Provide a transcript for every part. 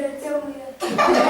Це моя. Ваші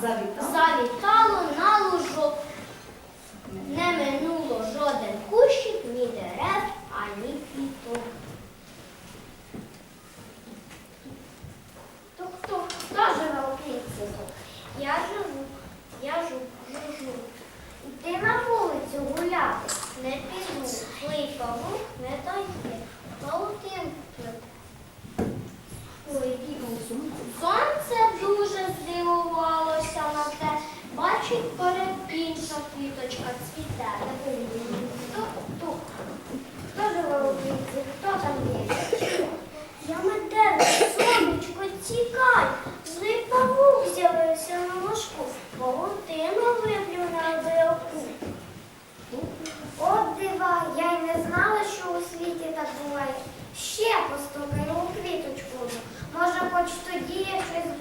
Завітав. Завітав. Тікай. Злий павук з'явився на ложку. Паутину виплю на биоку. От дива, я й не знала, що у світі так буває. Ще постукаю у квіточку. Може, хоч тоді я щось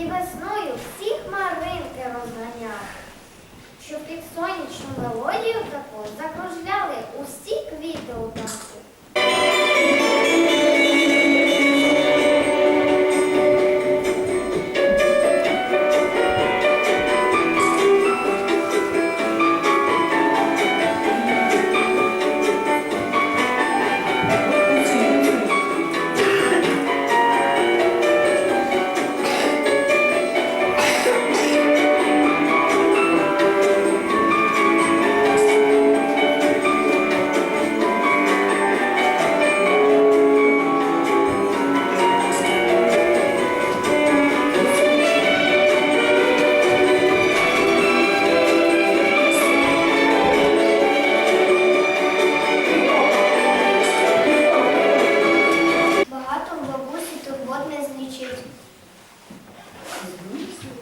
І весною всі хмаринки розганяли, Щоб під сонячну мелодію таку закружляли усі квіти у танку.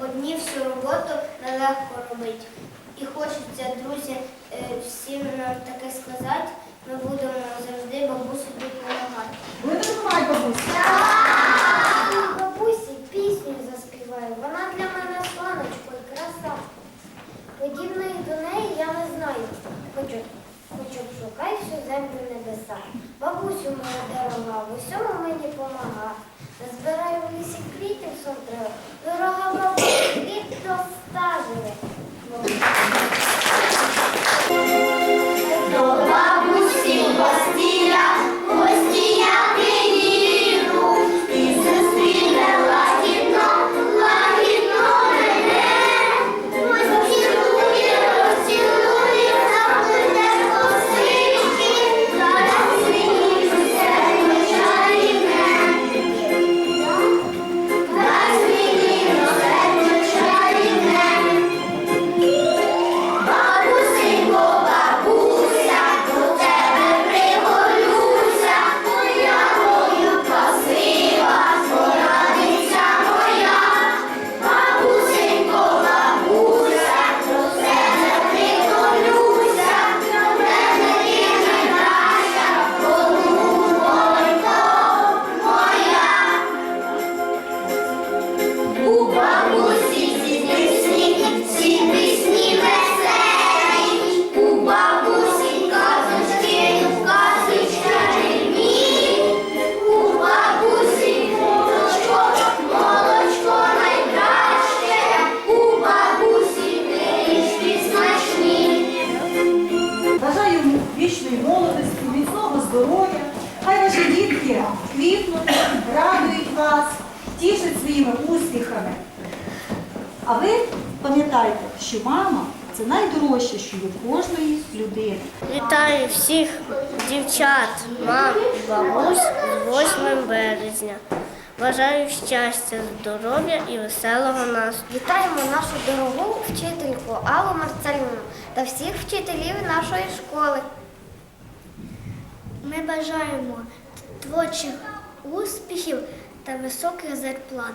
Одні всю роботу нелегко робить. І хочеться, друзі, е, всім нам таке сказати. Ми будемо завжди бабусі допомагати. Ви допомагай бабусі. Бабусі пісню заспіваю. Вона для мене сонечко і краса. Подібної до неї я не знаю. Хоч, хоч обшукай всю землю небеса. Бабусю моя дорога, в усьому мені помага. Збираю в лісі квітів сон треба. Дорога бабусі, квіт до А ви пам'ятайте, що мама це найдорожче, що є в кожної людини. Вітаю всіх дівчат, мам, бабусь з 8 березня. Бажаю щастя, здоров'я і веселого настрою. Вітаємо нашу дорогу вчительку Аллу Марцалівну та всіх вчителів нашої школи. Ми бажаємо творчих успіхів та високих зарплат.